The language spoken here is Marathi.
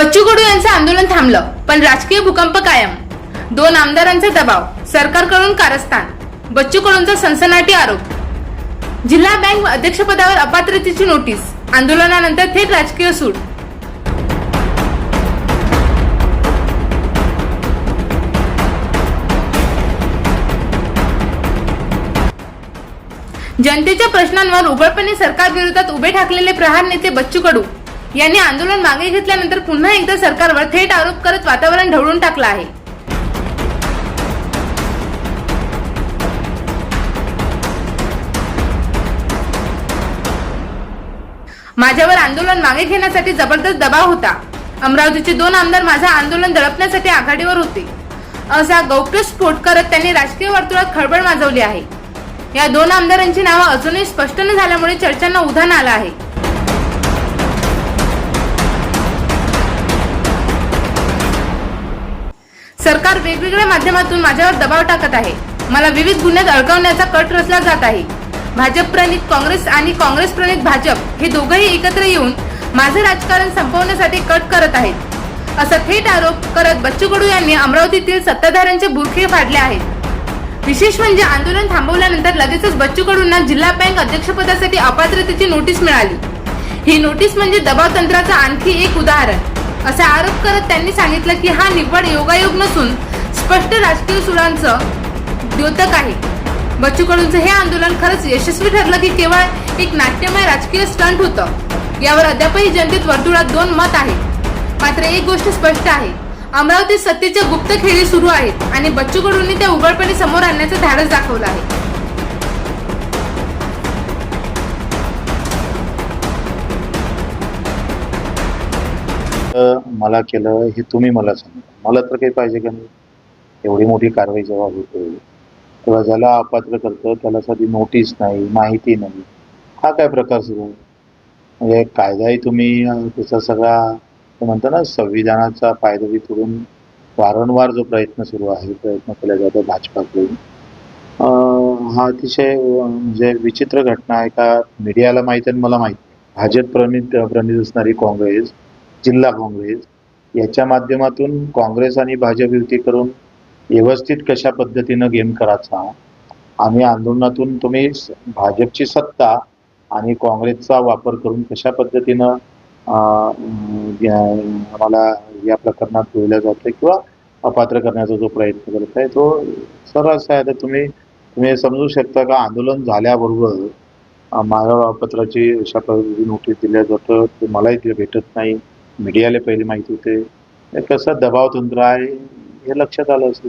बच्चू कडू यांचं आंदोलन थांबलं पण राजकीय भूकंप कायम. दोन आमदारांचा दबाव सरकारकडून कारस्थान बच्चू कडूंचा सनसनाटी आरोप. जिल्हा बँक अध्यक्षपदावर अपात्रतेची नोटीस आंदोलनानंतर थेट राजकीय सूट जनतेच्या प्रश्नांवर उघडपणे सरकारविरोधात उभे ठाकलेले प्रहार नेते बच्चू कडू यांनी आंदोलन मागे घेतल्यानंतर पुन्हा एकदा सरकारवर थेट आरोप करत वातावरण ढवळून टाकलं आहे. माझ्यावर आंदोलन मागे घेण्यासाठी जबरदस्त दबाव होता. अमरावतीचे दोन आमदार माझं आंदोलन दडपण्यासाठी आघाडीवर होते. असा गौप्यस्फोट करत त्यांनी राजकीय वर्तुळात खळबळ माजवली आहे. या दोन आमदारांची नावं अजूनही स्पष्ट न झाल्यामुळे चर्चांना उधाण आलं आहे. सरकार वेगवेगळ्या माध्यमातून माझ्यावर दबाव टाकत आहे. मला विविध गुन्ह्यात अडकवण्याचा कट रचला जात आहे. भाजप प्रणित काँग्रेस आणि काँग्रेस प्रणित भाजप हे दोघंही एकत्र येऊन माझं राजकारण संपवण्यासाठी कट करत आहेत. असा थेट आरोप करत बच्चू कडू यांनी अमरावतीतील सत्ताधाऱ्यांचे बुरखे फाडले आहेत. विशेष म्हणजे आंदोलन थांबवल्यानंतर लगेचच बच्चू कडूंना जिल्हा बँक अध्यक्षपदासाठी अपात्रतेची नोटीस मिळाली. ही नोटीस म्हणजे दबाव तंत्राचं आणखी एक उदाहरण. असा आरोप करत त्यांनी सांगितलं की हा निव्वळ योगायोग नसून स्पष्ट राजकीय सुरांचं द्योतक आहे. बच्चू कडूंचं हे आंदोलन खरंच यशस्वी ठरलं की केवळ एक नाट्यमय राजकीय स्टंट होतं. यावर अद्यापही जनतेत वर्तुळात दोन मत आहेत. मात्र एक गोष्ट स्पष्ट आहे. अमरावतीत सत्तेच्या गुप्त खेळी सुरू आहेत आणि बच्चू कडूंनी त्या उघडपणे समोर आणण्याचं धाडस दाखवलं आहे. मला केलं हे तुम्ही मला सांगा मला तर काही पाहिजे का नाही? एवढी मोठी कारवाई जेव्हा होते तेव्हा ज्याला अपात्र करतं त्याला साधी नोटीस नाही माहिती नाही. हा काय प्रकार सुरू? म्हणजे कायदाही तुम्ही त्याचा सगळा म्हणतो ना संविधानाचा पायदवी तोडून वारंवार जो प्रयत्न सुरू आहे प्रयत्न केला जातो भाजपाकडून. हा अतिशय म्हणजे विचित्र घटना आहे का? मीडियाला माहीत आहे आणि मला माहीत भाजप प्रणित प्रणित असणारी काँग्रेस जिल्हा काँग्रेस. याच्या माध्यमातून काँग्रेस आणि भाजप युती करून व्यवस्थित कशा पद्धतीनं गेम करायचा आम्ही आंदोलनातून तुम्ही स- भाजपची सत्ता आणि काँग्रेसचा वापर करून कशा पद्धतीनं मला या- आम्हाला या प्रकरणात ठेवल्या जातं किंवा अपात्र करण्याचा जो प्रयत्न करत आहे तो सर्रास आहे. तर तुम्ही तुम्ही समजू शकता का? आंदोलन झाल्याबरोबर माझ्या पत्राची अशा पद्धतीने नोटीस दिल्या जातं ते मलाही ते भेटत नाही. मीडियाला पहिले माहिती होते. हे कसं दबाव तंत्र आहे हे लक्षात आलं असेल